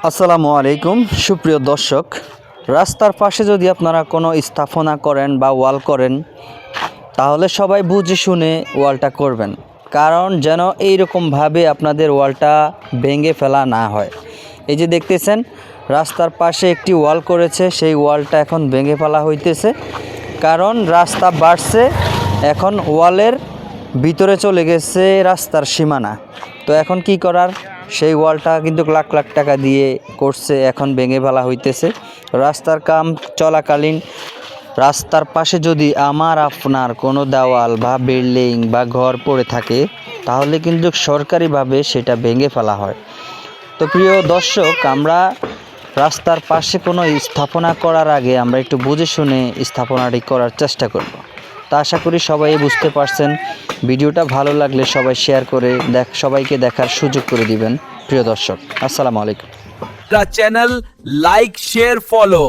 আসসালামু আলাইকুম, সুপ্রিয় দর্শক। রাস্তার পাশে যদি আপনারা কোনো স্থাপনা করেন বা ওয়াল করেন, তাহলে সবাই বুঝে শুনে ওয়ালটা করবেন। কারণ যেন এই এইরকমভাবে আপনাদের ওয়ালটা ভেঙে ফেলা না হয়। এই যে দেখতেছেন, রাস্তার পাশে একটি ওয়াল করেছে, সেই ওয়ালটা এখন ভেঙে ফেলা হইতেছে। কারণ রাস্তা বাড়ছে, এখন ওয়ালের ভিতরে চলে গেছে রাস্তার সীমানা। তো এখন কি করার? সেই ওয়ালটা কিন্তু লাখ লাখ টাকা দিয়ে করছে, এখন ভেঙে ফেলা হইতেছে। রাস্তার কাম চলাকালীন রাস্তার পাশে যদি আমার, আপনার কোনো দেওয়াল বা বিল্ডিং বা ঘর পড়ে থাকে, তাহলে কিন্তু সরকারিভাবে সেটা ভেঙে ফেলা হয়। তো প্রিয় দর্শক, আমরা রাস্তার পাশে কোনো স্থাপনা করার আগে আমরা একটু বুঝে শুনে স্থাপনাটি করার চেষ্টা করব। তা আশা করি সবাই বুঝতে পারছেন। ভিডিওটা ভালো লাগলে সবাই শেয়ার করে দেখ, সবাইকে দেখার সুযোগ করে দিবেন। প্রিয় দর্শক, আসসালামু আলাইকুম। The channel like share follow